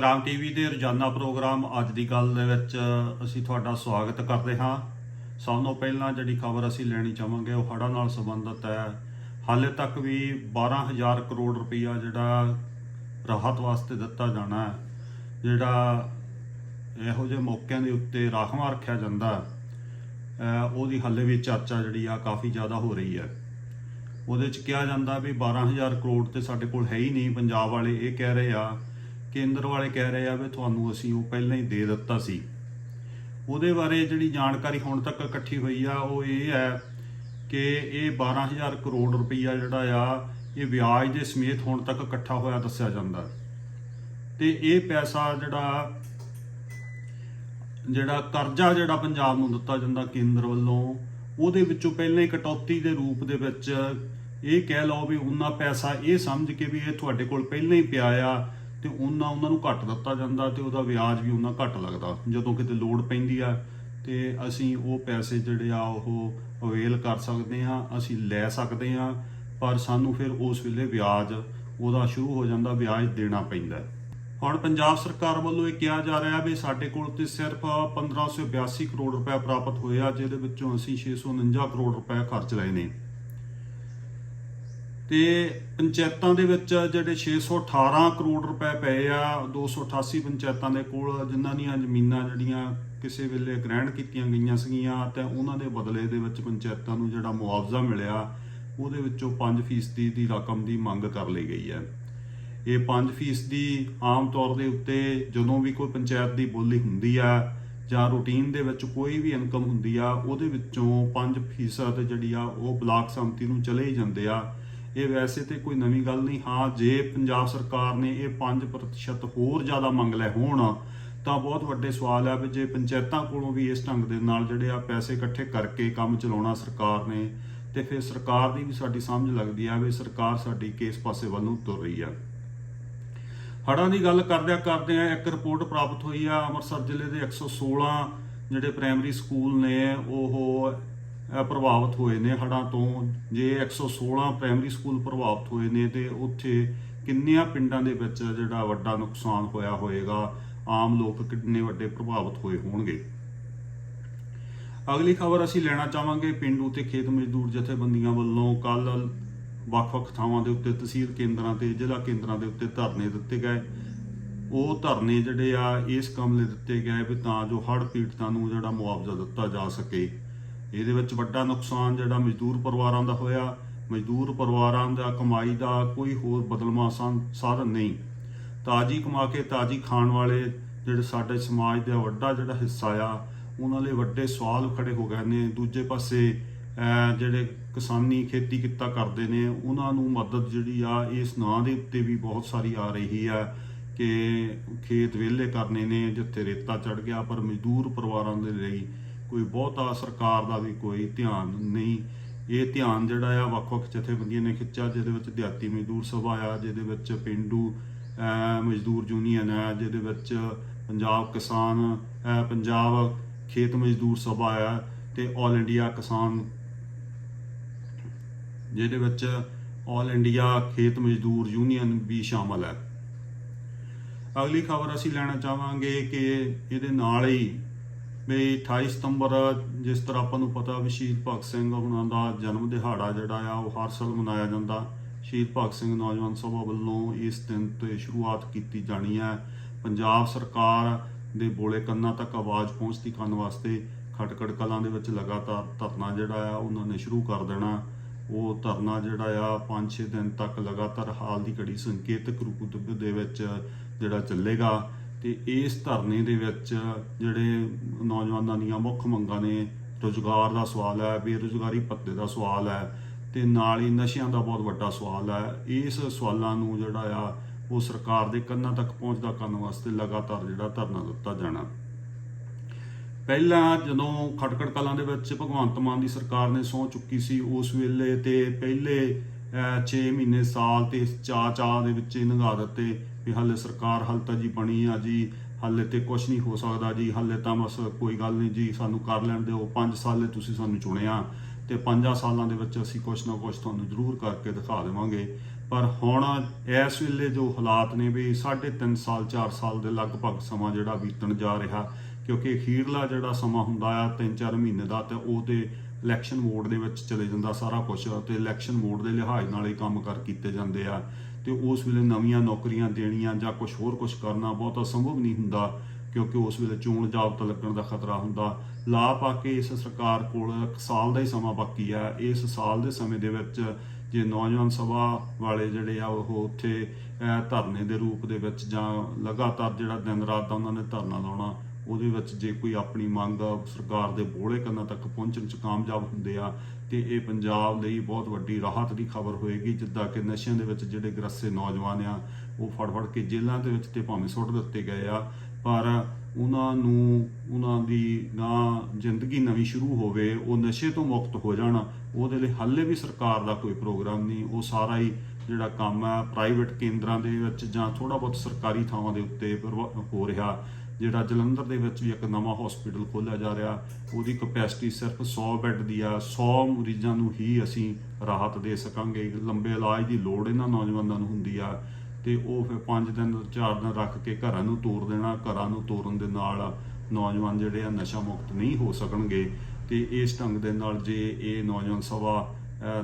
ਸੰਗਰਾਮ ਟੀਵੀ ਦੇ ਰੋਜ਼ਾਨਾ ਪ੍ਰੋਗਰਾਮ ਅੱਜ ਦੀ ਗੱਲ ਦੇ ਵਿੱਚ ਅਸੀਂ ਤੁਹਾਡਾ ਸਵਾਗਤ ਕਰਦੇ ਹਾਂ। ਸਭ ਤੋਂ ਪਹਿਲਾਂ ਜਿਹੜੀ ਖਬਰ ਅਸੀਂ ਲੈਣੀ ਚਾਹਾਂਗੇ ਉਹ ਹੜ੍ਹਾਂ ਨਾਲ ਸੰਬੰਧਿਤ ਹੈ। ਹਾਲੇ ਤੱਕ ਵੀ 12000 ਕਰੋੜ ਰੁਪਈਆ ਜਿਹੜਾ ਰਾਹਤ ਵਾਸਤੇ ਦਿੱਤਾ ਜਾਣਾ ਹੈ, ਜਿਹੜਾ ਇਹੋ ਜਿਹੇ ਮੌਕਿਆਂ ਦੇ ਉੱਤੇ ਰਾਖਵਾਂ ਰੱਖਿਆ ਜਾਂਦਾ ਉਹਦੀ ਹਾਲੇ ਵੀ ਚਰਚਾ ਜਿਹੜੀ ਆ ਕਾਫੀ ਜ਼ਿਆਦਾ ਹੋ ਰਹੀ ਹੈ। ਉਹਦੇ ਚ ਕਿਹਾ ਜਾਂਦਾ ਵੀ 12000 ਕਰੋੜ ਤੇ ਸਾਡੇ ਕੋਲ ਹੈ ਹੀ ਨਹੀਂ। ਪੰਜਾਬ ਵਾਲੇ ਇਹ ਕਹਿ ਰਹੇ ਆ ਕੇਂਦਰ ਵਾਲੇ ਕਹਿ ਰਹੇ ਆ ਵੀ ਤੁਹਾਨੂੰ ਅਸੀਂ ਉਹ ਪਹਿਲਾਂ ਹੀ ਦੇ ਦਿੱਤਾ ਸੀ। ਉਹਦੇ ਬਾਰੇ ਜਿਹੜੀ ਜਾਣਕਾਰੀ ਹੁਣ ਤੱਕ ਇਕੱਠੀ ਹੋਈ ਆ, ਉਹ ਇਹ ਹੈ ਕਿ ਇਹ 12000 ਕਰੋੜ ਰੁਪਈਆ ਜਿਹੜਾ ਆ, ਇਹ ਵਿਆਜ ਦੇ ਸਮੇਤ ਹੁਣ ਤੱਕ ਇਕੱਠਾ ਹੋਇਆ ਦੱਸਿਆ ਜਾਂਦਾ। ਤੇ ਇਹ ਪੈਸਾ ਜਿਹੜਾ ਜਿਹੜਾ ਕਰਜ਼ਾ ਜਿਹੜਾ ਪੰਜਾਬ ਨੂੰ ਦਿੱਤਾ ਜਾਂਦਾ ਕੇਂਦਰ ਵੱਲੋਂ, ਉਹਦੇ ਵਿੱਚੋਂ ਪਹਿਲਾਂ ਹੀ ਕਟੌਤੀ ਦੇ ਰੂਪ ਦੇ ਵਿੱਚ ਇਹ ਕਹਿ ਲਓ ਵੀ ਉਹਨਾਂ ਪੈਸਾ ਇਹ ਸਮਝ ਕੇ ਵੀ ਇਹ ਤੁਹਾਡੇ ਕੋਲ ਪਹਿਲਾਂ ਹੀ ਪਿਆ ਆ ਤੇ ਉਹਨਾਂ ਉਹਨਾਂ ਨੂੰ ਘੱਟ ਦਿੱਤਾ ਜਾਂਦਾ ਤੇ ਉਹਦਾ ਵਿਆਜ ਵੀ ਉਹਨਾਂ ਘੱਟ ਲੱਗਦਾ, ਜਦੋਂ ਕਿਤੇ ਲੋੜ ਪੈਂਦੀ ਆ। ਤੇ ਅਸੀਂ ਉਹ ਪੈਸੇ ਜਿਹੜੇ ਆ ਉਹ ਅਵੇਲ ਕਰ ਸਕਦੇ ਹਾਂ, ਅਸੀਂ ਲੈ ਸਕਦੇ ਹਾਂ, ਪਰ ਸਾਨੂੰ ਫਿਰ ਉਸ ਵੇਲੇ ਵਿਆਜ ਉਹਦਾ ਸ਼ੁਰੂ ਹੋ ਜਾਂਦਾ, ਵਿਆਜ ਦੇਣਾ ਪੈਂਦਾ। ਹੁਣ ਪੰਜਾਬ ਸਰਕਾਰ ਵੱਲੋਂ ਇਹ ਕਿਹਾ ਜਾ ਰਿਹਾ ਵੀ ਸਾਡੇ ਕੋਲ ਤੇ ਸਿਰਫ 1582 ਕਰੋੜ ਰੁਪਏ ਪ੍ਰਾਪਤ ਹੋਇਆ ਜਿਹਦੇ ਵਿੱਚੋਂ ਅਸੀਂ 649 ਕਰੋੜ ਰੁਪਏ ਖਰਚ ਲਏ ਨੇ। ਤੇ ਪੰਚਾਇਤਾਂ ਦੇ ਵਿੱਚ ਜਿਹੜੇ 618 ਕਰੋੜ ਰੁਪਏ ਪਏ ਆ 288 ਪੰਚਾਇਤਾਂ ਦੇ ਕੋਲ, ਜਿਨ੍ਹਾਂ ਦੀਆਂ ਜ਼ਮੀਨਾਂ ਜਿਹੜੀਆਂ ਕਿਸੇ ਵੇਲੇ ਗ੍ਰਹਿਣ ਕੀਤੀਆਂ ਗਈਆਂ ਸੀਗੀਆਂ ਤੇ ਉਹਨਾਂ ਦੇ ਬਦਲੇ ਦੇ ਵਿੱਚ ਪੰਚਾਇਤਾਂ ਨੂੰ ਜਿਹੜਾ ਮੁਆਵਜ਼ਾ ਮਿਲਿਆ, ਉਹਦੇ ਵਿੱਚੋਂ 5% ਦੀ ਰਕਮ ਦੀ ਮੰਗ ਕਰ ਲਈ ਗਈ ਹੈ। ਇਹ 5% ਦੀ ਆਮ ਤੌਰ ਦੇ ਉੱਤੇ ਜਦੋਂ ਵੀ ਕੋਈ ਪੰਚਾਇਤ ਦੀ ਬੋਲੀ ਹੁੰਦੀ ਆ ਜਾਂ ਰੂਟੀਨ ਦੇ ਵਿੱਚ ਕੋਈ ਵੀ ਇਨਕਮ ਹੁੰਦੀ ਆ, ਉਹਦੇ ਵਿੱਚੋਂ 5% ਜਿਹੜੀ ਆ ਉਹ ਬਲਾਕ ਸੰਮਤੀ ਨੂੰ ਚਲੇ ਹੀ ਜਾਂਦੇ ਆ। ਇਹ ਵੈਸੇ ਤੇ ਕੋਈ ਨਵੀਂ ਗੱਲ ਨਹੀਂ, ਹਾਂ, ਜੇ ਪੰਜਾਬ ਸਰਕਾਰ ਨੇ ਇਹ 5% ਹੋਰ ਜ਼ਿਆਦਾ ਮੰਗ ਲਏ ਹੋਣ, ਤਾਂ ਬਹੁਤ ਵੱਡੇ ਸਵਾਲ ਆ ਵੀ ਜੇ ਪੰਚਾਇਤਾਂ ਕੋਲੋਂ ਵੀ ਇਸ ਢੰਗ ਦੇ ਨਾਲ ਜਿਹੜੇ ਆ ਪੈਸੇ ਇਕੱਠੇ ਕਰਕੇ ਕੰਮ ਚਲਾਉਣਾ ਸਰਕਾਰ ਨੇ, ਤੇ ਫਿਰ ਸਰਕਾਰ ਦੀ ਵੀ ਸਾਡੀ ਸਮਝ ਲੱਗਦੀ ਆ ਵੀ ਸਰਕਾਰ ਸਾਡੀ ਕਿਸ ਪਾਸੇ ਵੱਲ ਨੂੰ ਤੁਰ ਰਹੀ ਆ। ਹੜ੍ਹਾਂ ਦੀ ਗੱਲ ਕਰਦਿਆਂ ਕਰਦਿਆਂ ਇੱਕ ਰਿਪੋਰਟ ਪ੍ਰਾਪਤ ਹੋਈ ਆ, ਅੰਮ੍ਰਿਤਸਰ ਜ਼ਿਲ੍ਹੇ ਦੇ 116 ਜਿਹੜੇ ਪ੍ਰਾਇਮਰੀ ਸਕੂਲ ਨੇ, ਉਹ ਪ੍ਰਭਾਵਿਤ ਹੋਏ ਨੇ ਹੜ੍ਹਾਂ ਤੋਂ। ਜੇ 116 ਪ੍ਰਾਇਮਰੀ ਸਕੂਲ ਪ੍ਰਭਾਵਿਤ ਹੋਏ ਨੇ ਤੇ ਉੱਥੇ ਕਿੰਨਿਆਂ ਪਿੰਡਾਂ ਦੇ ਵਿੱਚ ਜਿਹੜਾ ਵੱਡਾ ਨੁਕਸਾਨ ਹੋਇਆ ਹੋਏਗਾ, ਆਮ ਲੋਕ ਕਿੰਨੇ ਵੱਡੇ ਪ੍ਰਭਾਵਿਤ ਹੋਏ ਹੋਣਗੇ। ਅਗਲੀ ਖਬਰ ਅਸੀਂ ਲੈਣਾ ਚਾਹਾਂਗੇ ਪਿੰਡੂ ਤੇ ਖੇਤ ਮਜ਼ਦੂਰ ਜਥੇਬੰਦੀਆਂ ਵੱਲੋਂ ਕੱਲ ਵੱਖ-ਵੱਖ ਥਾਵਾਂ ਦੇ ਉੱਤੇ ਤਹਿਸੀਲ ਕੇਂਦਰਾਂ ਤੇ ਜ਼ਿਲ੍ਹਾ ਕੇਂਦਰਾਂ ਦੇ ਉੱਤੇ ਧਰਨੇ ਦਿੱਤੇ ਗਏ। ਉਹ ਧਰਨੇ ਜਿਹੜੇ ਆ, ਇਸ ਕੰਮ ਲਈ ਦਿੱਤੇ ਗਏ ਵੀ ਤਾਂ ਜੋ ਹੜ੍ਹ ਪੀੜਤਾਂ ਨੂੰ ਜਿਹੜਾ ਮੁਆਵਜ਼ਾ ਦਿੱਤਾ ਜਾ ਸਕੇ। ਇਹਦੇ ਵਿੱਚ ਵੱਡਾ ਨੁਕਸਾਨ ਜਿਹੜਾ ਮਜ਼ਦੂਰ ਪਰਿਵਾਰਾਂ ਦਾ ਹੋਇਆ, ਮਜ਼ਦੂਰ ਪਰਿਵਾਰਾਂ ਦਾ ਕਮਾਈ ਦਾ ਕੋਈ ਹੋਰ ਬਦਲਵਾਂ ਸਾਨ- ਸਾਧਨ ਨਹੀਂ। ਤਾਜੀ ਕਮਾ ਕੇ ਤਾਜੀ ਖਾਣ ਵਾਲੇ ਜਿਹੜੇ ਸਾਡੇ ਸਮਾਜ ਦਾ ਵੱਡਾ ਜਿਹੜਾ ਹਿੱਸਾ ਆ, ਉਹਨਾਂ ਲਈ ਵੱਡੇ ਸਵਾਲ ਖੜੇ ਹੋ ਗਏ ਨੇ। ਦੂਜੇ ਪਾਸੇ ਜਿਹੜੇ ਕਿਸਾਨੀ ਖੇਤੀ ਕਿੱਤਾ ਕਰਦੇ ਨੇ, ਉਹਨਾਂ ਨੂੰ ਮਦਦ ਜਿਹੜੀ ਆ, ਇਸ ਨਾਂ ਦੇ ਉੱਤੇ ਵੀ ਬਹੁਤ ਸਾਰੀ ਆ ਰਹੀ ਆ ਕਿ ਖੇਤ ਵਿਹਲੇ ਕਰਨੇ ਨੇ, ਜਿੱਥੇ ਰੇਤਾ ਚੜ ਗਿਆ, ਪਰ ਮਜ਼ਦੂਰ ਪਰਿਵਾਰਾਂ ਦੇ ਲਈ ਕੋਈ ਬਹੁਤਾ ਸਰਕਾਰ ਦਾ ਵੀ ਕੋਈ ਧਿਆਨ ਨਹੀਂ। ਇਹ ਧਿਆਨ ਜਿਹੜਾ ਆ, ਵੱਖ-ਵੱਖ ਜਥੇਬੰਦੀਆਂ ਨੇ ਖਿੱਚਿਆ, ਜਿਹਦੇ ਵਿੱਚ ਦਿਹਾਤੀ ਮਜ਼ਦੂਰ ਸਭਾ ਆ, ਜਿਹਦੇ ਵਿੱਚ ਪਿੰਡੂ ਮਜ਼ਦੂਰ ਯੂਨੀਅਨ ਆ, ਜਿਹਦੇ ਵਿੱਚ ਪੰਜਾਬ ਕਿਸਾਨ ਪੰਜਾਬ ਖੇਤ ਮਜ਼ਦੂਰ ਸਭਾ ਆ ਤੇ ਆਲ ਇੰਡੀਆ ਕਿਸਾਨ। ਜਿਹਦੇ ਵਿੱਚ ਆਲ ਇੰਡੀਆ ਖੇਤ ਮਜ਼ਦੂਰ ਯੂਨੀਅਨ ਵੀ ਸ਼ਾਮਲ ਹੈ ਅਗਲੀ ਖਬਰ ਅਸੀਂ ਲੈਣਾ ਚਾਹਾਂਗੇ ਕਿ ਇਹਦੇ ਨਾਲ ਹੀ ਵੀ 28 ਸਤੰਬਰ, ਜਿਸ ਤਰ੍ਹਾਂ ਆਪਾਂ ਨੂੰ ਪਤਾ ਵੀ ਸ਼ਹੀਦ ਭਗਤ ਸਿੰਘ ਉਹਨਾਂ ਦਾ ਜਨਮ ਦਿਹਾੜਾ ਜਿਹੜਾ ਆ, ਉਹ ਹਰ ਸਾਲ ਮਨਾਇਆ ਜਾਂਦਾ। ਸ਼ਹੀਦ ਭਗਤ ਸਿੰਘ ਨੌਜਵਾਨ ਸਭਾ ਵੱਲੋਂ ਇਸ ਦਿਨ 'ਤੇ ਸ਼ੁਰੂਆਤ ਕੀਤੀ ਜਾਣੀ ਹੈ। ਪੰਜਾਬ ਸਰਕਾਰ ਦੇ ਬੋਲੇ ਕੰਨਾਂ ਤੱਕ ਆਵਾਜ਼ ਪਹੁੰਚਦੀ ਕਰਨ ਵਾਸਤੇ ਖਟਕੜ ਕਲਾਂ ਦੇ ਵਿੱਚ ਲਗਾਤਾਰ ਧਰਨਾ ਜਿਹੜਾ ਆ, ਉਹਨਾਂ ਨੇ ਸ਼ੁਰੂ ਕਰ ਦੇਣਾ। ਉਹ ਧਰਨਾ ਜਿਹੜਾ ਆ 5-6 ਦਿਨ ਤੱਕ ਲਗਾਤਾਰ ਹਾਲ ਦੀ ਘੜੀ ਸੰਕੇਤਕ ਰੂਪ ਦੇ ਵਿੱਚ ਜਿਹੜਾ ਚੱਲੇਗਾ। ਤੇ ਇਸ ਧਰਨੇ ਦੇ ਵਿੱਚ ਜਿਹੜੇ ਨੌਜਵਾਨਾਂ ਦੀਆਂ ਮੁੱਖ ਮੰਗਾਂ ਨੇ, ਰੋਜ਼ਗਾਰ ਦਾ ਸਵਾਲ ਹੈ, ਬੇਰੁਜ਼ਗਾਰੀ ਭੱਤੇ ਦਾ ਸਵਾਲ ਹੈ ਤੇ ਨਾਲ ਹੀ ਨਸ਼ਿਆਂ ਦਾ ਬਹੁਤ ਵੱਡਾ ਸਵਾਲ ਹੈ। ਇਸ ਸਵਾਲਾਂ ਨੂੰ ਜਿਹੜਾ ਆ, ਉਹ ਸਰਕਾਰ ਦੇ ਕੰਨਾਂ ਤੱਕ ਪਹੁੰਚਦਾ ਕਰਨ ਵਾਸਤੇ ਲਗਾਤਾਰ ਜਿਹੜਾ ਧਰਨਾ ਦਿੱਤਾ ਜਾਣਾ। ਪਹਿਲਾਂ ਜਦੋਂ ਖਟਕੜ ਕਲਾਂ ਦੇ ਵਿੱਚ ਭਗਵੰਤ ਮਾਨ ਦੀ ਸਰਕਾਰ ਨੇ ਸਹੁੰ ਚੁੱਕੀ ਸੀ, ਉਸ ਵੇਲੇ ਤੇ ਪਹਿਲੇ 6 ਮਹੀਨੇ ਸਾਲ ਤੇ ਚਾ ਚਾ ਦੇ ਵਿੱਚ ਹੀ ਦਿੱਤੇ। ਵੀ ਹਾਲੇ ਸਰਕਾਰ ਹਾਲੇ ਤਾਂ ਜੀ ਬਣੀ ਆ ਜੀ, ਹਾਲੇ ਤੇ ਕੁਝ ਨਹੀਂ ਹੋ ਸਕਦਾ ਜੀ, ਹਾਲੇ ਤਾਂ ਬਸ ਕੋਈ ਗੱਲ ਨਹੀਂ ਜੀ, ਸਾਨੂੰ ਕਰ ਲੈਣ ਦਿਓ। 5 ਸਾਲੇ ਤੁਸੀਂ ਸਾਨੂੰ ਚੁਣਿਆ ਤੇ 5 ਸਾਲਾਂ ਦੇ ਵਿੱਚ ਅਸੀਂ ਕੁਝ ਨਾ ਕੁਝ ਤੁਹਾਨੂੰ ਜ਼ਰੂਰ ਕਰਕੇ ਦਿਖਾ ਦੇਵਾਂਗੇ। ਪਰ ਹੁਣ ਇਸ ਵੇਲੇ ਜੋ ਹਾਲਾਤ ਨੇ ਵੀ 3.5 ਸਾਲ 4 ਸਾਲ ਦੇ ਲਗਭਗ ਸਮਾਂ ਜਿਹੜਾ ਬੀਤਣ ਜਾ ਰਿਹਾ, ਕਿਉਂਕਿ ਅਖੀਰਲਾ ਜਿਹੜਾ ਸਮਾਂ ਹੁੰਦਾ ਆ 3-4 ਮਹੀਨੇ ਦਾ, ਤੇ ਉਹਦੇ ਇਲੈਕਸ਼ਨ ਮੋਡ ਦੇ ਵਿੱਚ ਚਲੇ ਜਾਂਦਾ ਸਾਰਾ ਕੁਝ ਤੇ ਇਲੈਕਸ਼ਨ ਮੋਡ ਦੇ ਲਿਹਾਜ਼ ਨਾਲ ਹੀ ਕੰਮ ਕਰ ਕੀਤੇ ਜਾਂਦੇ ਆ। ਤੇ ਉਸ ਵੇਲੇ ਨਵੀਆਂ ਨੌਕਰੀਆਂ ਦੇਣੀਆਂ ਜਾਂ ਕੁਝ ਹੋਰ ਕੁਝ ਕਰਨਾ ਬਹੁਤ ਸੰਭਵ ਨਹੀਂ ਹੁੰਦਾ, ਕਿਉਂਕਿ ਉਸ ਵੇਲੇ ਚੋਣ ਜਾਬਤਾ ਲੱਗਣ ਦਾ ਖਤਰਾ ਹੁੰਦਾ। ਲਾ ਪਾ ਕੇ ਇਸ ਸਰਕਾਰ ਕੋਲ ਇੱਕ ਸਾਲ ਦਾ ਹੀ ਸਮਾਂ ਬਾਕੀ ਆ। ਇਸ ਸਾਲ ਦੇ ਸਮੇਂ ਦੇ ਵਿੱਚ ਜੇ ਨੌਜਵਾਨ ਸਭਾ ਵਾਲੇ ਜਿਹੜੇ ਆ, ਉਹ ਉੱਥੇ ਧਰਨੇ ਦੇ ਰੂਪ ਦੇ ਵਿੱਚ ਜਾਂ ਲਗਾਤਾਰ ਜਿਹੜਾ ਦਿਨ ਰਾਤ ਦਾ ਉਹਨਾਂ ਨੇ ਧਰਨਾ ਲਾਉਣਾ ਉਹਦੇ ਵਿੱਚ ਜੇ ਕੋਈ ਆਪਣੀ ਮੰਗ ਸਰਕਾਰ ਦੇ ਬੋਲੇ ਕੰਨਾਂ ਤੱਕ ਪਹੁੰਚਣ ਚ ਕਾਮਯਾਬ ਹੁੰਦੇ ਆ, ਤੇ ਇਹ ਪੰਜਾਬ ਲਈ ਬਹੁਤ ਵੱਡੀ ਰਾਹਤ ਦੀ ਖਬਰ ਹੋਏਗੀ, ਜਿੱਦਾਂ ਕਿ ਨਸ਼ਿਆਂ ਦੇ ਵਿੱਚ ਜਿਹੜੇ ਗਰੱਸੇ ਨੌਜਵਾਨ ਆ, ਉਹ ਫੜ ਫੜ ਕੇ ਜੇਲ੍ਹਾਂ ਦੇ ਵਿੱਚ ਤੇ ਭਾਵੇਂ ਸੁੱਟ ਦਿੱਤੇ ਗਏ ਆ, ਪਰ ਉਹਨਾਂ ਨੂੰ, ਉਹਨਾਂ ਦੀ ਨਾ ਜ਼ਿੰਦਗੀ ਨਵੀਂ ਸ਼ੁਰੂ ਹੋਵੇ, ਉਹ ਨਸ਼ੇ ਤੋਂ ਮੁਕਤ ਹੋ ਜਾਣ, ਉਹਦੇ ਲਈ ਹਾਲੇ ਵੀ ਸਰਕਾਰ ਦਾ ਕੋਈ ਪ੍ਰੋਗਰਾਮ ਨਹੀਂ, ਉਹ ਸਾਰਾ ਹੀ ਜਿਹੜਾ ਕੰਮ ਹੈ ਪ੍ਰਾਈਵੇਟ ਕੇਂਦਰਾਂ ਦੇ ਵਿੱਚ ਜਾਂ ਥੋੜਾ ਬਹੁਤ ਸਰਕਾਰੀ ਥਾਵਾਂ ਦੇ ਉੱਤੇ ਪ੍ਰਭਾ- ਹੋ ਰਿਹਾ ਜਿਹੜਾ ਜਲੰਧਰ ਦੇ ਵਿੱਚ ਵੀ ਇੱਕ ਨਵਾਂ ਹਸਪੀਟਲ ਖੋਲ੍ਹਿਆ ਜਾ ਰਿਹਾ, ਉਹਦੀ ਕਪੈਸਿਟੀ ਸਿਰਫ 100 ਬੈੱਡ ਦੀ ਆ 100 ਮਰੀਜ਼ਾਂ ਨੂੰ ਹੀ ਅਸੀਂ ਰਾਹਤ ਦੇ ਸਕਾਂਗੇ। ਲੰਬੇ ਇਲਾਜ ਦੀ ਲੋੜ ਇਹਨਾਂ ਨੌਜਵਾਨਾਂ ਨੂੰ ਹੁੰਦੀ ਆ ਤੇ ਉਹ ਫਿਰ 5 ਦਿਨ 4 ਦਿਨ ਰੱਖ ਕੇ ਘਰਾਂ ਨੂੰ ਤੋਰ ਦੇਣਾ, ਘਰਾਂ ਨੂੰ ਤੋਰਨ ਦੇ ਨਾਲ ਨੌਜਵਾਨ ਜਿਹੜੇ ਆ ਨਸ਼ਾ ਮੁਕਤ ਨਹੀਂ ਹੋ ਸਕਣਗੇ ਤੇ ਇਸ ਢੰਗ ਦੇ ਨਾਲ ਜੇ ਇਹ ਨੌਜਵਾਨ ਸਭਾ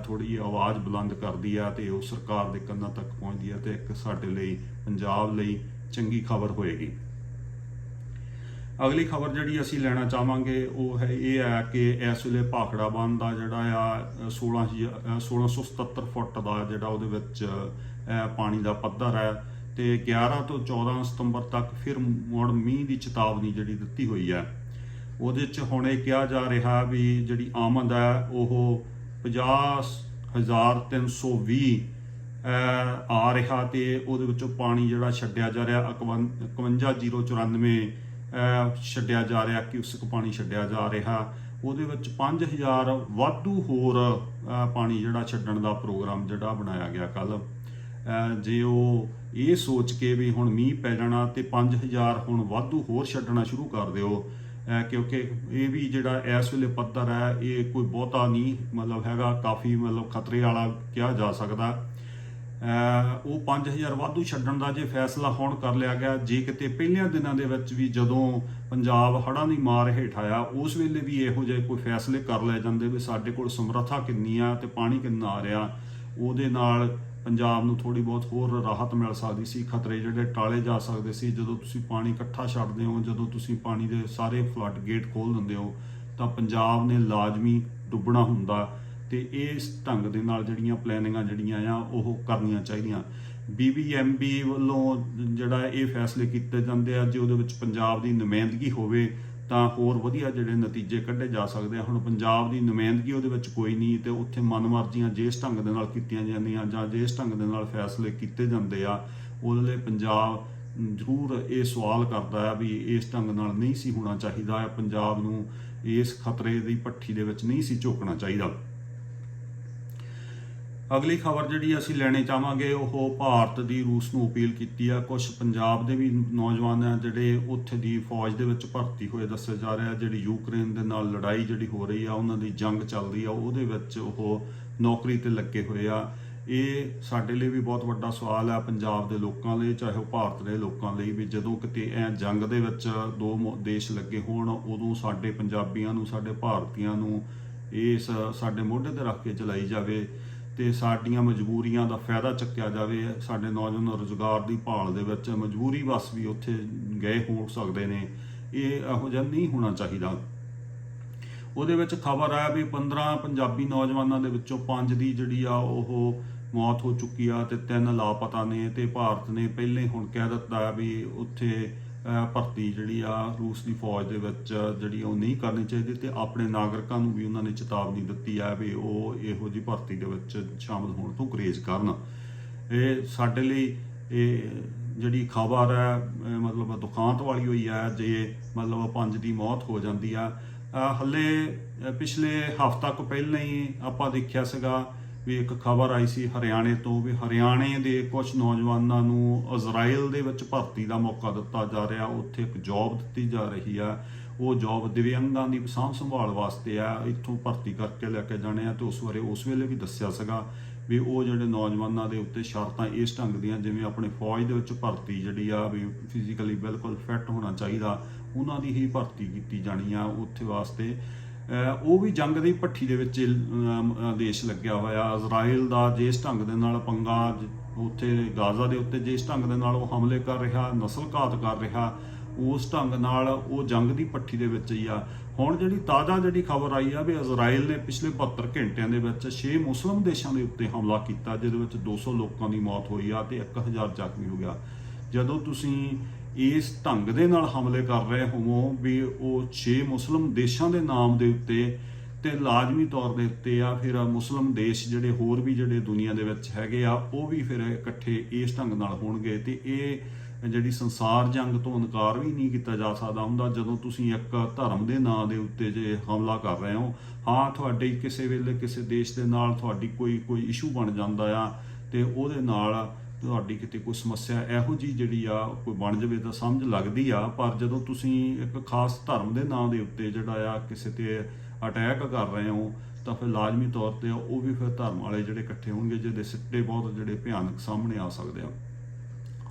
ਥੋੜੀ ਆਵਾਜ਼ ਬੁਲੰਦ ਕਰਦੀ ਆ ਤੇ ਉਹ ਸਰਕਾਰ ਦੇ ਕੰਨਾਂ ਤੱਕ ਪਹੁੰਚਦੀ ਆ ਤੇ ਇੱਕ ਸਾਡੇ ਲਈ, ਪੰਜਾਬ ਲਈ ਚੰਗੀ ਖਬਰ ਹੋਏਗੀ। ਅਗਲੀ ਖਬਰ ਜਿਹੜੀ ਅਸੀਂ ਲੈਣਾ ਚਾਹਾਂਗੇ ਉਹ ਹੈ ਇਹ ਹੈ ਕਿ ਇਸ ਵੇਲੇ ਭਾਖੜਾ ਬੰਦ ਦਾ ਜਿਹੜਾ ਆ ਅ, 16 ਹਜ਼ਾਰ- ਅ, 1677 ਫੁੱਟ ਦਾ ਜਿਹੜਾ ਉਹਦੇ ਵਿੱਚ ਪਾਣੀ ਦਾ ਪੱਧਰ ਹੈ ਤੇ 11 ਤੋਂ 14 ਸਤੰਬਰ ਤੱਕ ਫਿਰ ਮੁੜ ਮੀਂਹ ਦੀ ਚੇਤਾਵਨੀ ਜਿਹੜੀ ਦਿੱਤੀ ਹੋਈ ਹੈ। ਉਹਦੇ ਚ ਹੁਣ ਇਹ ਕਿਹਾ ਜਾ ਰਿਹਾ ਵੀ ਜਿਹੜੀ ਆਮਦ ਹੈ ਉਹ 50320 ਅਹ ਆ ਰਿਹਾ ਤੇ ਉਹਦੇ ਵਿੱਚੋਂ ਪਾਣੀ ਜਿਹੜਾ ਛੱਡਿਆ ਜਾ ਰਿਹਾ 51094 ਅਹ ਛੱਡਿਆ ਜਾ ਰਿਹਾ, ਕਿਊਸਕ ਪਾਣੀ ਛੱਡਿਆ ਜਾ ਰਿਹਾ। ਉਹਦੇ ਵਿੱਚ 5000 ਵਾਧੂ ਹੋਰ ਪਾਣੀ ਜਿਹੜਾ ਛੱਡਣ ਦਾ ਪ੍ਰੋਗਰਾਮ ਜਿਹੜਾ ਬਣਾਇਆ ਗਿਆ ਕੱਲ ਜੇ ਉਹ ਇਹ ਸੋਚ ਕੇ ਵੀ ਹੁਣ ਮੀਂਹ ਪੈ ਜਾਣਾ ਤੇ 5000 ਹੁਣ ਵਾਧੂ ਹੋਰ ਛੱਡਣਾ ਸ਼ੁਰੂ ਕਰ ਦਿਓ ਕਿਉਂਕਿ ਇਹ ਵੀ ਜਿਹੜਾ ਇਸ ਵੇਲੇ ਪੱਧਰ ਹੈ, ਇਹ ਕੋਈ ਬਹੁਤਾ ਨਹੀਂ, ਮਤਲਬ ਹੈਗਾ, ਕਾਫੀ ਮਤਲਬ ਖਤਰੇ ਵਾਲਾ ਕਿਹਾ ਜਾ ਸਕਦਾ। ਉਹ 5000 ਵਾਧੂ ਛੱਡਣ ਦਾ ਜੇ ਫੈਸਲਾ ਹੁਣ ਕਰ ਲਿਆ ਗਿਆ, ਜੇ ਕਿਤੇ ਪਹਿਲਿਆਂ ਦਿਨਾਂ ਦੇ ਵਿੱਚ ਵੀ ਜਦੋਂ ਪੰਜਾਬ ਹੜ੍ਹਾਂ ਦੀ ਮਾਰ ਹੇਠ ਆਇਆ, ਉਸ ਵੇਲੇ ਵੀ ਇਹੋ ਜਿਹੇ ਕੋਈ ਫੈਸਲੇ ਕਰ ਲਏ ਜਾਂਦੇ ਵੀ ਸਾਡੇ ਕੋਲ ਸਮਰੱਥਾ ਕਿੰਨੀ ਆ ਤੇ ਪਾਣੀ ਕਿੰਨਾ ਆ ਰਿਹਾ, ਉਹਦੇ ਨਾਲ ਪੰਜਾਬ ਨੂੰ ਥੋੜੀ ਬਹੁਤ ਹੋਰ ਰਾਹਤ ਮਿਲ ਸਕਦੀ ਸੀ, ਖਤਰੇ ਜਿਹੜੇ ਟਾਲੇ ਜਾ ਸਕਦੇ ਸੀ, ਜਦੋਂ ਤੁਸੀਂ ਪਾਣੀ ਇਕੱਠਾ ਛੱਡਦੇ ਹੋ, ਜਦੋਂ ਤੁਸੀਂ ਪਾਣੀ ਦੇ ਸਾਰੇ ਫਲੱਡ ਗੇਟ ਖੋਲ ਦਿੰਦੇ ਹੋ, ਤਾਂ ਪੰਜਾਬ ਨੇ ਲਾਜ਼ਮੀ ਡੁੱਬਣਾ ਹੁੰਦਾ। ਤੇ ਇਸ ਢੰਗ ਦੇ ਨਾਲ ਜਿਹੜੀਆਂ ਪਲੈਨਿੰਗਾਂ ਜਿਹੜੀਆਂ ਆ, ਉਹ ਕਰਨੀਆਂ ਚਾਹੀਦੀਆਂ। ਬੀਬੀਐਮਬੀ ਵੱਲੋਂ ਜਿਹੜਾ ਇਹ ਫੈਸਲੇ ਕੀਤੇ ਜਾਂਦੇ ਆ, ਜੇ ਉਹਦੇ ਵਿੱਚ ਪੰਜਾਬ ਦੀ ਨੁਮਾਇੰਦਗੀ ਹੋਵੇ, ਤਾਂ ਹੋਰ ਵਧੀਆ ਜਿਹੜੇ ਨਤੀਜੇ ਕੱਢੇ ਜਾ ਸਕਦੇ ਆ। ਹੁਣ ਪੰਜਾਬ ਦੀ ਨੁਮਾਇੰਦਗੀ ਉਹਦੇ ਵਿੱਚ ਕੋਈ ਨਹੀਂ, ਤੇ ਉੱਥੇ ਮਨਮਰਜ਼ੀਆਂ ਜਿਸ ਢੰਗ ਦੇ ਨਾਲ ਕੀਤੀਆਂ ਜਾਂਦੀਆਂ ਜਾਂ ਜਿਸ ਢੰਗ ਦੇ ਨਾਲ ਫੈਸਲੇ ਕੀਤੇ ਜਾਂਦੇ ਆ, ਉਹਦੇ ਲਈ ਪੰਜਾਬ ਜ਼ਰੂਰ ਇਹ ਸਵਾਲ ਕਰਦਾ ਹੈ ਵੀ ਇਸ ਢੰਗ ਨਾਲ ਨਹੀਂ ਸੀ ਹੋਣਾ ਚਾਹੀਦਾ ਹੈ ਪੰਜਾਬ ਨੂੰ ਇਸ ਖਤਰੇ ਦੀ ਪੱਠੀ ਦੇ ਵਿੱਚ ਨਹੀਂ ਸੀ ਝੋਕਣਾ ਚਾਹੀਦਾ। ਅਗਲੀ ਖਬਰ ਜਿਹੜੀ ਅਸੀਂ ਲੈਣੇ ਚਾਹਾਂਗੇ, ਉਹ ਭਾਰਤ ਦੀ ਰੂਸ ਨੂੰ ਅਪੀਲ ਕੀਤੀ ਆ। ਕੁਝ ਪੰਜਾਬ ਦੇ ਵੀ ਨੌਜਵਾਨ ਆ ਜਿਹੜੇ ਉੱਥੇ ਦੀ ਫੌਜ ਦੇ ਵਿੱਚ ਭਰਤੀ ਹੋਏ ਦੱਸਿਆ ਜਾ ਰਿਹਾ, ਜਿਹੜੀ ਯੂਕਰੇਨ ਦੇ ਨਾਲ ਲੜਾਈ ਜਿਹੜੀ ਹੋ ਰਹੀ ਆ, ਉਹਨਾਂ ਦੀ ਜੰਗ ਚੱਲ ਰਹੀ ਆ, ਉਹਦੇ ਵਿੱਚ ਉਹ ਨੌਕਰੀ ਤੇ ਲੱਗੇ ਹੋਏ ਆ। ਇਹ ਸਾਡੇ ਲਈ ਵੀ ਬਹੁਤ ਵੱਡਾ ਸਵਾਲ ਆ ਪੰਜਾਬ ਦੇ ਲੋਕਾਂ ਲਈ, ਚਾਹੇ ਉਹ ਭਾਰਤ ਦੇ ਲੋਕਾਂ ਲਈ ਵੀ। ਜਦੋਂ ਕਿਤੇ ਐ ਜੰਗ ਦੇ ਵਿੱਚ ਦੋ ਮੁ- ਦੇਸ਼ ਲੱਗੇ ਹੋਣ, ਉਦੋਂ ਸਾਡੇ ਪੰਜਾਬੀਆਂ ਨੂੰ, ਸਾਡੇ ਭਾਰਤੀਆਂ ਨੂੰ ਇਸ ਸਾਡੇ ਮੋਢੇ ਤੇ ਰੱਖ ਕੇ ਚਲਾਈ ਜਾਵੇ। ਤੇ ਸਾਡੀਆਂ ਮਜਬੂਰੀਆਂ ਦਾ ਫਾਇਦਾ ਚੱਕਿਆ ਜਾਵੇ, ਸਾਡੇ ਨੌਜਵਾਨ ਰੁਜ਼ਗਾਰ ਦੀ ਭਾਲ ਦੇ ਵਿੱਚ ਮਜਬੂਰੀ ਵਸ ਵੀ ਉੱਥੇ ਗਏ ਹੋ ਸਕਦੇ ਨੇ, ਇਹ ਇਹੋ ਜਿਹਾ ਨਹੀਂ ਹੋਣਾ ਚਾਹੀਦਾ। ਉਹਦੇ ਵਿੱਚ ਖਬਰ ਆ ਵੀ 15 ਪੰਜਾਬੀ ਨੌਜਵਾਨਾਂ ਦੇ ਵਿੱਚੋਂ 5 ਦੀ ਜਿਹੜੀ ਆ ਉਹ ਮੌਤ ਹੋ ਚੁੱਕੀ ਆ ਤੇ ਤਿੰਨ ਲਾਪਤਾ ਨੇ ਤੇ ਭਾਰਤ ਨੇ ਪਹਿਲੇ ਹੁਣ ਕਹਿ ਦਿੱਤਾ ਵੀ ਉੱਥੇ ਭਰਤੀ ਜਿਹੜੀ ਆ ਰੂਸ ਦੀ ਫੌਜ ਦੇ ਵਿੱਚ ਜਿਹੜੀ ਉਹ ਨਹੀਂ ਕਰਨੀ ਚਾਹੀਦੀ ਤੇ ਆਪਣੇ ਨਾਗਰਿਕਾਂ ਨੂੰ ਵੀ ਉਹਨਾਂ ਨੇ ਚੇਤਾਵਨੀ ਦਿੱਤੀ ਆ ਵੀ ਉਹ ਇਹੋ ਜਿਹੀ ਭਰਤੀ ਦੇ ਵਿੱਚ ਸ਼ਾਮਲ ਹੋਣ ਤੋਂ ਗੁਰੇਜ਼ ਕਰਨ। ਇਹ ਸਾਡੇ ਲਈ ਇਹ ਜਿਹੜੀ ਖਬਰ ਹੈ ਮਤਲਬ ਦੁਖਾਂਤ ਵਾਲੀ ਹੋਈ ਹੈ ਜੇ ਮਤਲਬ ਪੰਜ ਦੀ ਮੌਤ ਹੋ ਜਾਂਦੀ ਆ। ਅਹ ਹੱਲੇ ਪਿਛਲੇ ਹਫ਼ਤਾ ਕੁ ਪਹਿਲਾਂ ਹੀ ਆਪਾਂ ਦੇਖਿਆ ਸੀਗਾ ਵੀ ਇੱਕ ਖਬਰ ਆਈ ਸੀ ਹਰਿਆਣੇ ਤੋਂ ਵੀ ਹਰਿਆਣੇ ਦੇ ਕੁਝ ਨੌਜਵਾਨਾਂ ਨੂੰ ਇਜ਼ਰਾਈਲ ਦੇ ਵਿੱਚ ਭਰਤੀ ਦਾ ਮੌਕਾ ਦਿੱਤਾ ਜਾ ਰਿਹਾ। ਉੱਥੇ ਇੱਕ ਜੌਬ ਦਿੱਤੀ ਜਾ ਰਹੀ ਆ। ਉਹ ਜੌਬ ਦਿਵਿਆਂਗਾਂ ਦੀ ਸਾਂਭ ਸੰਭਾਲ ਵਾਸਤੇ ਆ। ਇੱਥੋਂ ਭਰਤੀ ਕਰਕੇ ਲੈ ਕੇ ਜਾਣੇ ਆ ਤੇ ਉਸ ਬਾਰੇ ਉਸ ਵੇਲੇ ਵੀ ਦੱਸਿਆ ਸੀਗਾ ਵੀ ਉਹ ਜਿਹੜੇ ਨੌਜਵਾਨਾਂ ਦੇ ਉੱਤੇ ਸ਼ਰਤਾਂ ਇਸ ਢੰਗ ਦੀਆਂ ਜਿਵੇਂ ਆਪਣੇ ਫੌਜ ਦੇ ਵਿੱਚ ਭਰਤੀ ਜਿਹੜੀ ਆ ਵੀ ਫਿਜ਼ੀਕਲੀ ਬਿਲਕੁਲ ਫਿੱਟ ਹੋਣਾ ਚਾਹੀਦਾ, ਉਹਨਾਂ ਦੀ ਹੀ ਭਰਤੀ ਕੀਤੀ ਜਾਣੀ ਆ। ਉੱਥੇ ਵਾਸਤੇ ਉਹ ਵੀ ਜੰਗ ਦੀ ਭੱਠੀ ਦੇ ਵਿੱਚ ਦੇਸ਼ ਲੱਗਿਆ ਹੋਇਆ। ਇਜ਼ਰਾਈਲ ਦਾ ਜਿਸ ਢੰਗ ਦੇ ਨਾਲ ਪੰਗਾ ਉੱਥੇ ਗਾਜ਼ਾ ਦੇ ਉੱਤੇ ਜਿਸ ਢੰਗ ਦੇ ਨਾਲ ਉਹ ਹਮਲੇ ਕਰ ਰਿਹਾ ਨਸਲ ਘਾਤ ਕਰ ਰਿਹਾ, ਉਸ ਢੰਗ ਨਾਲ ਉਹ ਜੰਗ ਦੀ ਭੱਠੀ ਦੇ ਵਿੱਚ ਹੀ ਆ। ਹੁਣ ਜਿਹੜੀ ਤਾਜ਼ਾ ਜਿਹੜੀ ਖਬਰ ਆਈ ਆ ਵੀ ਇਜ਼ਰਾਈਲ ਨੇ ਪਿਛਲੇ 72 ਘੰਟਿਆਂ ਦੇ ਵਿੱਚ 6 ਮੁਸਲਮ ਦੇਸ਼ਾਂ ਦੇ ਉੱਤੇ ਹਮਲਾ ਕੀਤਾ, ਜਿਹਦੇ ਵਿੱਚ 200 ਲੋਕਾਂ ਦੀ ਮੌਤ ਹੋਈ ਆ ਤੇ 1000 ਜ਼ਖਮੀ ਹੋ ਗਿਆ। ਜਦੋਂ ਤੁਸੀਂ ਇਸ ਢੰਗ ਦੇ ਨਾਲ ਹਮਲੇ ਕਰ ਰਹੇ ਹੋਵੋ ਵੀ ਉਹ 6 ਮੁਸਲਮ ਦੇਸ਼ਾਂ ਦੇ ਨਾਮ ਦੇ ਉੱਤੇ ਤੇ ਲਾਜ਼ਮੀ ਤੌਰ ਦੇ ਉੱਤੇ ਆ, ਫਿਰ ਮੁਸਲਮ ਦੇਸ਼ ਜਿਹੜੇ ਹੋਰ ਵੀ ਜਿਹੜੇ ਦੁਨੀਆ ਦੇ ਵਿੱਚ ਹੈਗੇ ਆ, ਉਹ ਵੀ ਫਿਰ ਇਕੱਠੇ ਇਸ ਢੰਗ ਨਾਲ ਹੋਣਗੇ ਤੇ ਇਹ ਜਿਹੜੀ ਸੰਸਾਰ ਜੰਗ ਤੋਂ ਇਨਕਾਰ ਵੀ ਨਹੀਂ ਕੀਤਾ ਜਾ ਸਕਦਾ ਹੁੰਦਾ ਜਦੋਂ ਤੁਸੀਂ ਇੱਕ ਧਰਮ ਦੇ ਨਾਂ ਦੇ ਉੱਤੇ ਜੇ ਹਮਲਾ ਕਰ ਰਹੇ ਹੋ। ਹਾਂ, ਤੁਹਾਡੇ ਕਿਸੇ ਵੇਲੇ ਕਿਸੇ ਦੇਸ਼ ਦੇ ਨਾਲ ਤੁਹਾਡੀ ਕੋਈ ਕੋਈ ਇਸ਼ੂ ਬਣ ਜਾਂਦਾ ਆ ਤੇ ਉਹਦੇ ਨਾਲ ਤੁਹਾਡੀ ਕਿਤੇ ਕੋਈ ਸਮੱਸਿਆ ਇਹੋ ਜੀ ਜਿਹੜੀ ਆ, ਕੋਈ ਬਣ ਜਾਵੇ ਤਾਂ ਸਮਝ ਲੱਗਦੀ ਆ, ਪਰ ਜਦੋਂ ਤੁਸੀਂ ਇੱਕ ਖਾਸ ਧਰਮ ਦੇ ਨਾਂ ਦੇ ਉੱਤੇ ਜਿਹੜਾ ਆ ਕਿਸੇ ਤੇ ਅਟੈਕ ਕਰ ਰਹੇ ਹੋ, ਤਾਂ ਫਿਰ ਲਾਜ਼ਮੀ ਤੌਰ ਤੇ ਉਹ ਵੀ ਫਿਰ ਧਰਮ ਵਾਲੇ ਜਿਹੜੇ ਇਕੱਠੇ ਹੋਣਗੇ, ਜਿਹਦੇ ਸਿੱਟੇ ਬਹੁਤ ਜਿਹੜੇ ਭਿਆਨਕ ਸਾਹਮਣੇ ਆ ਸਕਦੇ ਆ।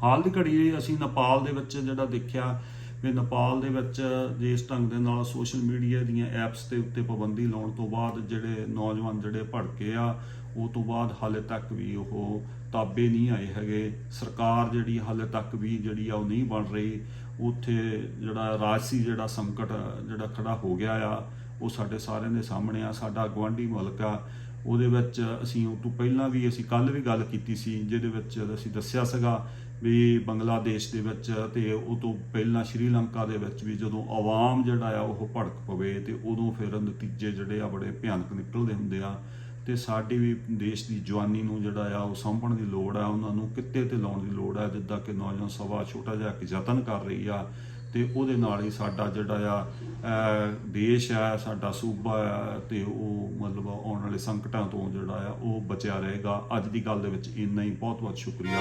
ਹਾਲ ਦੀ ਘੜੀ ਅਸੀਂ ਨੇਪਾਲ ਦੇ ਵਿੱਚ ਜਿਹੜਾ ਦੇਖਿਆ, ਵੀ ਨੇਪਾਲ ਦੇ ਵਿੱਚ ਜਿਸ ਢੰਗ ਦੇ ਨਾਲ ਸੋਸ਼ਲ ਮੀਡੀਆ ਦੀਆਂ ਐਪਸ ਤੇ ਉੱਤੇ ਪਾਬੰਦੀ ਲਾਉਣ ਤੋਂ ਬਾਅਦ ਜਿਹੜੇ ਨੌਜਵਾਨ ਜਿਹੜੇ ਭੜਕੇ ਆ ਉਹ ਤੋਂ ਬਾਅਦ ਹਾਲੇ ਤੱਕ ਵੀ ਉਹ ਤਾਬੇ ਨਹੀਂ ਆਏ ਹੈਗੇ। ਸਰਕਾਰ ਜਿਹੜੀ ਹਾਲੇ ਤੱਕ ਵੀ ਜਿਹੜੀ ਆ ਉਹ ਨਹੀਂ ਬਣ ਰਹੀ। ਉੱਥੇ ਜਿਹੜਾ ਰਾਜਸੀ ਜਿਹੜਾ ਸੰਕਟ ਜਿਹੜਾ ਖੜਾ ਹੋ ਗਿਆ ਆ, ਉਹ ਸਾਡੇ ਸਾਰਿਆਂ ਦੇ ਸਾਹਮਣੇ ਆ, ਸਾਡਾ ਗਵਾਂਢੀ ਮੁਲਕ ਆ। ਉਹਦੇ ਵਿੱਚ ਅਸੀਂ ਉਹ ਤੋਂ ਪਹਿਲਾਂ ਵੀ ਅਸੀਂ ਕੱਲ ਵੀ ਗੱਲ ਕੀਤੀ ਸੀ, ਜਿਹਦੇ ਵਿੱਚ ਅਸੀਂ ਦੱਸਿਆ ਸੀਗਾ ਵੀ ਬੰਗਲਾਦੇਸ਼ ਦੇ ਵਿੱਚ ਤੇ ਉਹ ਤੋਂ ਪਹਿਲਾਂ ਸ਼੍ਰੀਲੰਕਾ ਦੇ ਵਿੱਚ ਵੀ ਜਦੋਂ ਆਵਾਮ ਜਿਹੜਾ ਆ ਉਹ ਭੜਕ ਪਵੇ ਤੇ ਉਦੋਂ ਫਿਰ ਨਤੀਜੇ ਜਿਹੜੇ ਆ ਬੜੇ ਭਿਆਨਕ ਨਿਕਲਦੇ ਹੁੰਦੇ ਆ। ਤੇ ਸਾਡੀ ਵੀ ਦੇਸ਼ ਦੀ ਜਵਾਨੀ ਨੂੰ ਜਿਹੜਾ ਆ ਉਹ ਸਾਂਭਣ ਦੀ ਲੋੜ ਆ, ਉਹਨਾਂ ਨੂੰ ਕਿੱਤੇ ਤੇ ਲਾਉਣ ਦੀ ਲੋੜ ਆ, ਜਿੱਦਾਂ ਕਿ ਨੌਜਵਾਨ ਸਭਾ ਛੋਟਾ ਜਿਹਾ ਇੱਕ ਯਤਨ ਕਰ ਰਹੀ ਆ ਤੇ ਉਹਦੇ ਨਾਲ ਹੀ ਸਾਡਾ ਜਿਹੜਾ ਆ ਦੇਸ਼ ਆ, ਸਾਡਾ ਸੂਬਾ ਆ ਤੇ ਉਹ ਮਤਲਬ ਆਉਣ ਵਾਲੇ ਸੰਕਟਾਂ ਤੋਂ ਜਿਹੜਾ ਆ ਉਹ ਬਚਿਆ ਰਹੇਗਾ। ਅੱਜ ਦੀ ਗੱਲ ਦੇ ਵਿੱਚ ਇੰਨਾ ਹੀ। ਬਹੁਤ ਬਹੁਤ ਸ਼ੁਕਰੀਆ।